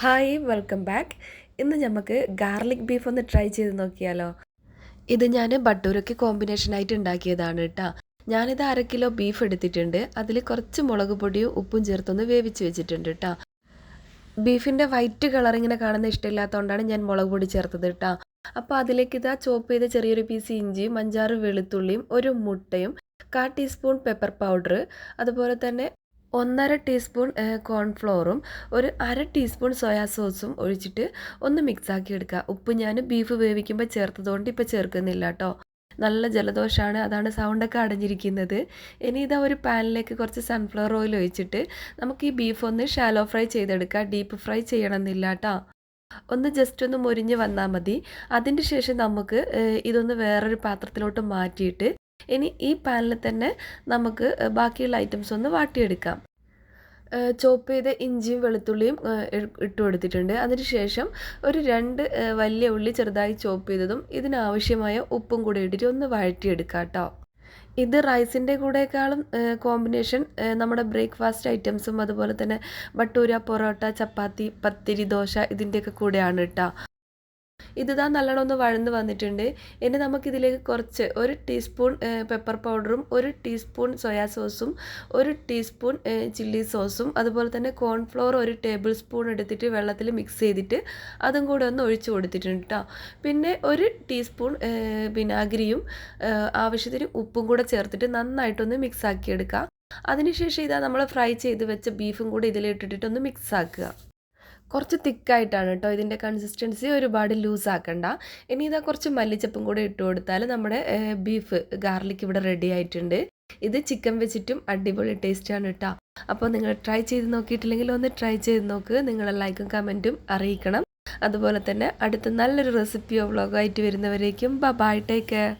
Hi welcome back. ഇന്ന് നമുക്ക് garlic beef ഒന്ന് ട്രൈ ചെയ്ത് നോക്കിയാലോ? ഇത് ഞാൻ ബട്ടൂരയ്ക്ക് കോമ്പിനേഷനായിട്ട് ഉണ്ടാക്കിയതാണ് കേട്ടോ ഞാനിത് അര കിലോ ബീഫ് എടുത്തിട്ടുണ്ട്. അതിൽ കുറച്ച് മുളക് പൊടിയും ഉപ്പും ചേർത്തൊന്ന് വേവിച്ച് വെച്ചിട്ടുണ്ട് കേട്ടോ ബീഫിന്റെ വൈറ്റ് കളർ ഇങ്ങനെ കാണുന്ന ഇഷ്ടമില്ലാത്തതുകൊണ്ടാണ് ഞാൻ മുളക് പൊടി ചേർത്തത് കേട്ടോ അപ്പോൾ അതിലേക്ക് ഇതാ ചോപ്പ് ചെയ്ത ചെറിയൊരു പീസ് ഇഞ്ചിയും അഞ്ചാറ് വെളുത്തുള്ളിയും ഒരു മുട്ടയും കാ ടീസ്പൂൺ പെപ്പർ പൗഡർ അതുപോലെ തന്നെ ഒന്നര ടീസ്പൂൺ കോൺഫ്ലോറും ഒരു അര ടീസ്പൂൺ സോയാ സോസും ഒഴിച്ചിട്ട് ഒന്ന് മിക്സാക്കി എടുക്കുക. ഉപ്പ് ഞാൻ ബീഫ് വേവിക്കുമ്പോൾ ചേർത്തതുകൊണ്ട് ഇപ്പോൾ ചേർക്കുന്നില്ല കേട്ടോ നല്ല ജലദോഷമാണ് അതാണ് സൗണ്ടൊക്കെ അടഞ്ഞിരിക്കുന്നത്. ഇനി ഇതാ ഒരു പാനിലേക്ക് കുറച്ച് സൺഫ്ലവർ ഓയിൽ ഒഴിച്ചിട്ട് നമുക്ക് ഈ ബീഫ് ഒന്ന് ഷാലോ ഫ്രൈ ചെയ്തെടുക്കുക ഡീപ്പ് ഫ്രൈ ചെയ്യണമെന്നില്ല കേട്ടോ ഒന്ന് ജസ്റ്റ് ഒന്ന് മുരിഞ്ഞ് വന്നാൽ മതി. അതിന്റെ ശേഷം നമുക്ക് ഇതൊന്ന് വേറൊരു പാത്രത്തിലോട്ട് മാറ്റിയിട്ട് ഇനി ഈ പാനിൽ തന്നെ നമുക്ക് ബാക്കിയുള്ള ഐറ്റംസ് ഒന്ന് വാട്ടിയെടുക്കാം. ചോപ്പ് ചെയ്ത ഇഞ്ചിയും വെളുത്തുള്ളിയും ഇട്ട് കൊടുത്തിട്ടുണ്ട്. അതിനുശേഷം ഒരു രണ്ട് വലിയ ഉള്ളി ചെറുതായി ചോപ്പ് ചെയ്തതും ഇതിനാവശ്യമായ ഉപ്പും കൂടി ഇട്ടിട്ട് ഒന്ന് വഴറ്റിയെടുക്കാം കേട്ടോ. ഇത് റൈസിന്റെ കൂടെക്കാളും കോമ്പിനേഷൻ നമ്മുടെ ബ്രേക്ക്ഫാസ്റ്റ് ഐറ്റംസും അതുപോലെ തന്നെ ബട്ടൂര പൊറോട്ട ചപ്പാത്തി പത്തിരി ദോശ ഇതിന്റെയൊക്കെ കൂടെയാണ് കേട്ടോ. ഇത് ഇതാ നല്ലോണം ഒന്ന് വഴന്ന് വന്നിട്ടുണ്ട്. ഇനി നമുക്കിതിലേക്ക് കുറച്ച് ഒരു ടീസ്പൂൺ പെപ്പർ പൗഡറും ഒരു ടീസ്പൂൺ സോയാ സോസും ഒരു ടീസ്പൂൺ ചില്ലി സോസും അതുപോലെ തന്നെ കോൺഫ്ലോർ ഒരു ടേബിൾ സ്പൂൺ എടുത്തിട്ട് വെള്ളത്തിൽ മിക്സ് ചെയ്തിട്ട് അതും കൂടെ ഒന്ന് ഒഴിച്ചു കൊടുത്തിട്ടുണ്ട് കേട്ടോ പിന്നെ ഒരു ടീസ്പൂൺ വിനാഗിരിയും ആവശ്യത്തിന് ഉപ്പും കൂടെ ചേർത്തിട്ട് നന്നായിട്ടൊന്ന് മിക്സ് ആക്കി എടുക്കുക അതിനുശേഷം ഇതാ നമ്മൾ ഫ്രൈ ചെയ്ത് വെച്ച ബീഫും കൂടെ ഇതിലിട്ടിട്ടൊന്ന് മിക്സ് ആക്കുക. കുറച്ച് തിക്കായിട്ടാണ് കേട്ടോ ഇതിന്റെ കൺസിസ്റ്റൻസി ഒരുപാട് ലൂസ് ആക്കണ്ട. ഇനി ഇതാ കുറച്ച് മല്ലിച്ചപ്പും കൂടെ ഇട്ട് കൊടുത്താൽ നമ്മുടെ ബീഫ് ഗാർലിക് ഇവിടെ റെഡി ആയിട്ടുണ്ട്. ഇത് ചിക്കൻ വെച്ചിട്ടും അടിപൊളി ടേസ്റ്റാണ് കേട്ടോ. അപ്പോൾ നിങ്ങൾ ട്രൈ ചെയ്ത് നോക്കിയിട്ടില്ലെങ്കിൽ ഒന്ന് ട്രൈ ചെയ്ത് നോക്ക്. നിങ്ങളെ ലൈക്കും കമന്റും അറിയിക്കണം. അതുപോലെ തന്നെ അടുത്ത നല്ലൊരു റെസിപ്പിയോ വ്ളോഗോ ആയിട്ട് വരുന്നവരേക്കും ബൈ ടേക്ക് കെയർ